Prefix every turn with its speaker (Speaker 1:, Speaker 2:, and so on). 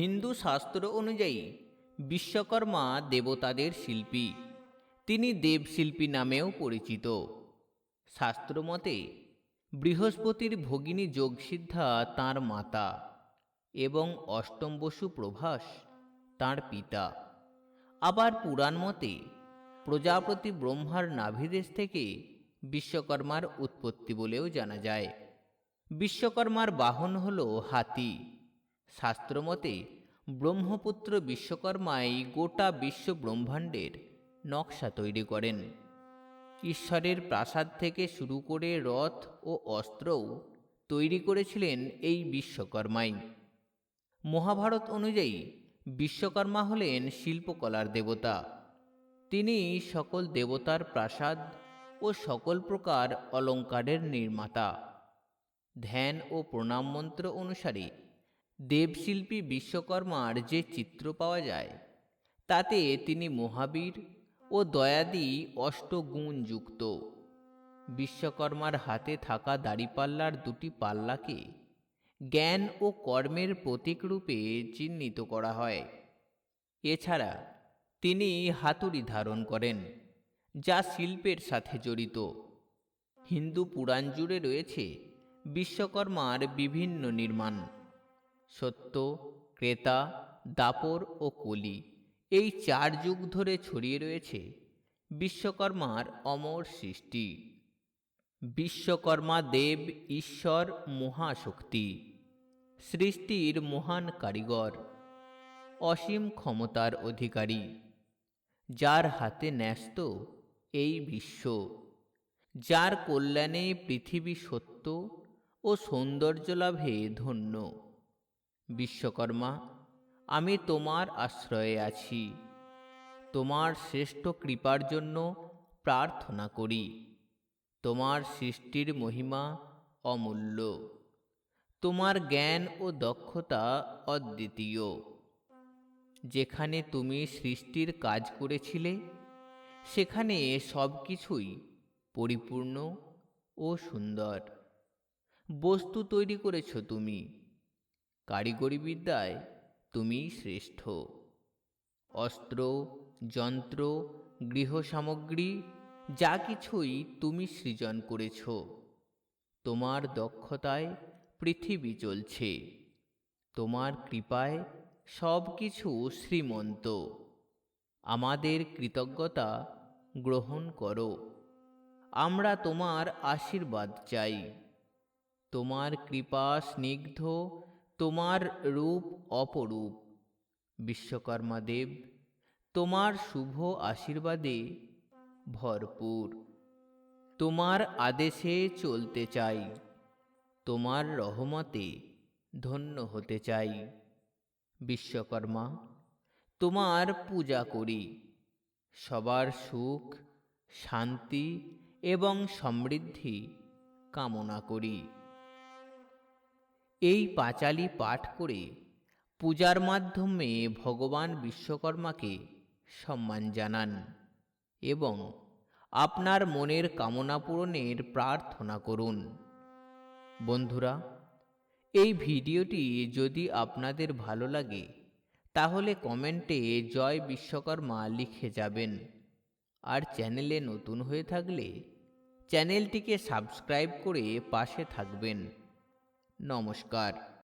Speaker 1: হিন্দু শাস্ত্র অনুযায়ী বিশ্বকর্মা দেবতাদের শিল্পী। তিনি দেবশিল্পী নামেও পরিচিত। শাস্ত্রমতে, বৃহস্পতির ভগিনী যোগসিদ্ধা তাঁর মাতা এবং অষ্টম বসু প্রভাস তাঁর পিতা। আবার পুরাণ মতে প্রজাপতি ব্রহ্মার নাভিদেশ থেকে বিশ্বকর্মার উৎপত্তি বলেও জানা যায়। বিশ্বকর্মার বাহন হল হাতি। শাস্ত্রমতে, ব্রহ্মপুত্র বিশ্বকর্মাই গোটা বিশ্ব ব্রহ্মাণ্ডের নকশা তৈরি করেন। ঈশ্বরের প্রাসাদ থেকে শুরু করে রথ ও অস্ত্রও তৈরি করেছিলেন এই বিশ্বকর্মাই। মহাভারত অনুযায়ী, বিশ্বকর্মা হলেন শিল্পকলার দেবতা। তিনি সকল দেবতার প্রাসাদ ও সকল প্রকার অলঙ্কারের নির্মাতা। ধ্যান ও প্রণাম মন্ত্র অনুসারে দেবশিল্পী বিশ্বকর্মার যে চিত্র পাওয়া যায়, তাতে তিনি মহাবীর ও দয়াদি অষ্টগুণযুক্ত। বিশ্বকর্মার হাতে থাকা দাড়িপাল্লার দুটি পাল্লাকে জ্ঞান ও কর্মের প্রতীক রূপে চিহ্নিত করা হয়। এছাড়া তিনি হাতুড়ি ধারণ করেন, যা শিল্পের সাথে জড়িত। হিন্দু পুরাণ জুড়ে রয়েছে বিশ্বকর্মার বিভিন্ন নির্মাণ। সত্য, ক্রেতা, দাপর ও কলি এই চার যুগ ধরে ছড়িয়ে রয়েছে। বিশ্বকর্মার অমর সৃষ্টি। বিশ্বকর্মা দেব, ঈশ্বর, মহাশক্তি। সৃষ্টির মহান কারিগর। অসীম ক্ষমতার অধিকারী। যার হাতে ন্যস্ত এই বিশ্ব। যার কল্যাণে পৃথিবী সত্য ও সৌন্দর্য লাভে ধন্য। বিশ্বকর্মা, আমি তোমার আশ্রয়ে আছি। তোমার শ্রেষ্ঠ কৃপার জন্য প্রার্থনা করি। তোমার সৃষ্টির মহিমা অমূল্য। তোমার জ্ঞান ও দক্ষতা অদ্বিতীয়। যেখানে তুমি সৃষ্টির কাজ করেছিলে, সেখানে সব কিছুই পরিপূর্ণ ও সুন্দর। বস্তু তৈরি করেছ তুমি। কারিগরি বিদ্যায় তুমি শ্রেষ্ঠ। অস্ত্র, যন্ত্র গৃহ সামগ্রী যা কিছুই তুমি সৃজন করেছ, তোমার দক্ষতায় পৃথিবী চলছে, তোমার কৃপায় সব কিছু শ্রীমন্ত, আমাদের কৃতজ্ঞতা গ্রহণ করো, আমরা তোমার আশীর্বাদ চাই, তোমার কৃপা স্নিগ্ধ তোমার রূপ অপরূপ। বিশ্বকর্মা দেব, তোমার শুভ আশীর্বাদে ভরপুর। তোমার আদেশে চলতে চাই, তোমার রহমতে ধন্য হতে চাই। বিশ্বকর্মা, তোমার পূজা করি। সবার সুখ, শান্তি এবং সমৃদ্ধি কামনা করি। এই পাঁচালি পাঠ করে পূজার মাধ্যমে ভগবান বিশ্বকর্মাকে সম্মান জানান এবং আপনার মনের কামনা পূরণের প্রার্থনা করুন। বন্ধুরা, এই ভিডিওটি যদি আপনাদের ভালো লাগে, তাহলে কমেন্টে জয় বিশ্বকর্মা লিখে যাবেন। আর চ্যানেলে নতুন হয়ে থাকলে চ্যানেলটিকে সাবস্ক্রাইব করে পাশে থাকবেন। নমস্কার।